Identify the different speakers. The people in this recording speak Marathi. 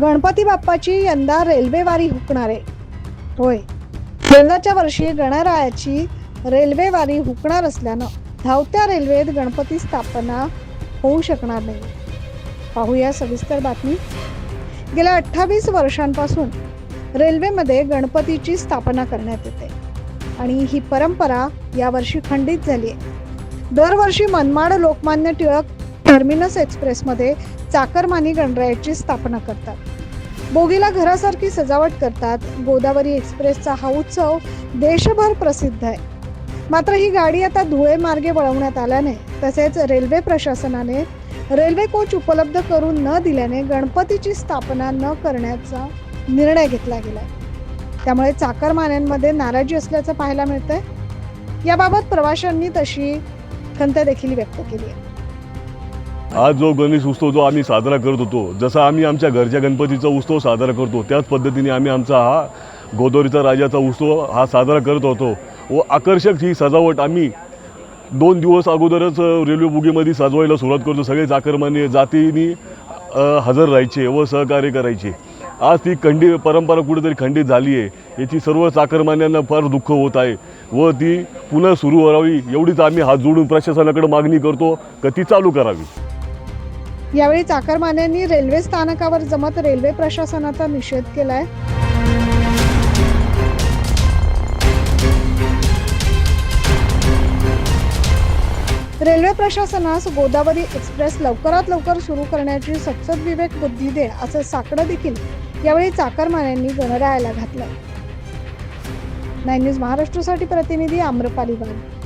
Speaker 1: गणपती बाप्पाची यंदा रेल्वेवारी हुकणार. आहे होय. यंदाच्या वर्षी गणरायाची रेल्वेवारी हुकणार असल्यानं धावत्या रेल्वेत गणपती स्थापना होऊ शकणार नाही. पाहूया सविस्तर बातमी. गेल्या अठ्ठावीस वर्षांपासून रेल्वेमध्ये गणपतीची स्थापना करण्यात येते आणि ही परंपरा यावर्षी खंडित झाली आहे दरवर्षी मनमाड लोकमान्य टिळक टर्मिनस एक्सप्रेसमध्ये चाकरमानी गणरायाची स्थापना करतात. बोगीला घरासारखी सजावट करतात. गोदावरी एक्सप्रेसचा हा उत्सव देशभर प्रसिद्ध आहे. मात्र ही गाडी आता धुळे मार्गे वळवण्यात आल्याने तसेच रेल्वे प्रशासनाने रेल्वे कोच उपलब्ध करून न दिल्याने गणपतीची स्थापना न करण्याचा निर्णय घेतला गेला त्यामुळे चाकरमान्यांमध्ये नाराजी असल्याचं पाहायला मिळतंय. याबाबत प्रवाशांनी तशी खंत देखील व्यक्त केली आहे.
Speaker 2: आज जो गणेश उत्सव जो आम्ही साजरा करत होतो जसा आम्ही आमच्या घरच्या गणपतीचा उत्सव साजरा करतो त्याच पद्धतीने आम्ही आमचा हा गोदावरीचा राजाचा उत्सव हा साजरा करत होतो. व आकर्षक ही सजावट आम्ही दोन दिवस अगोदरच रेल्वे बुगीमध्ये सजवायला सुरुवात करतो. सगळे चाकरमान्य जातीने हजर राहायचे व सहकार्य करायचे. आज ती खंडी परंपरा कुठेतरी खंडित झाली आहे. याची सर्व चाकरमान्यांना फार दुःख होत आहे व ती पुन्हा सुरू व्हावी एवढीच आम्ही हात जोडून प्रशासनाकडे मागणी करतो का ती चालू करावी.
Speaker 1: यावेळी चाकरमान्यांनी रेल्वे स्थानकावर जमत रेल्वे प्रशासनाचा निषेध केलाय. रेल्वे प्रशासनास गोदावरी एक्सप्रेस लवकरात लवकर सुरू करण्याची सत्सद विवेक बुद्धी दे असं साकडं देखील यावेळी चाकरमान्यांनी गणरायाला घातलं नाईन न्यूज महाराष्ट्रासाठी प्रतिनिधी आम्रपाली वाघ.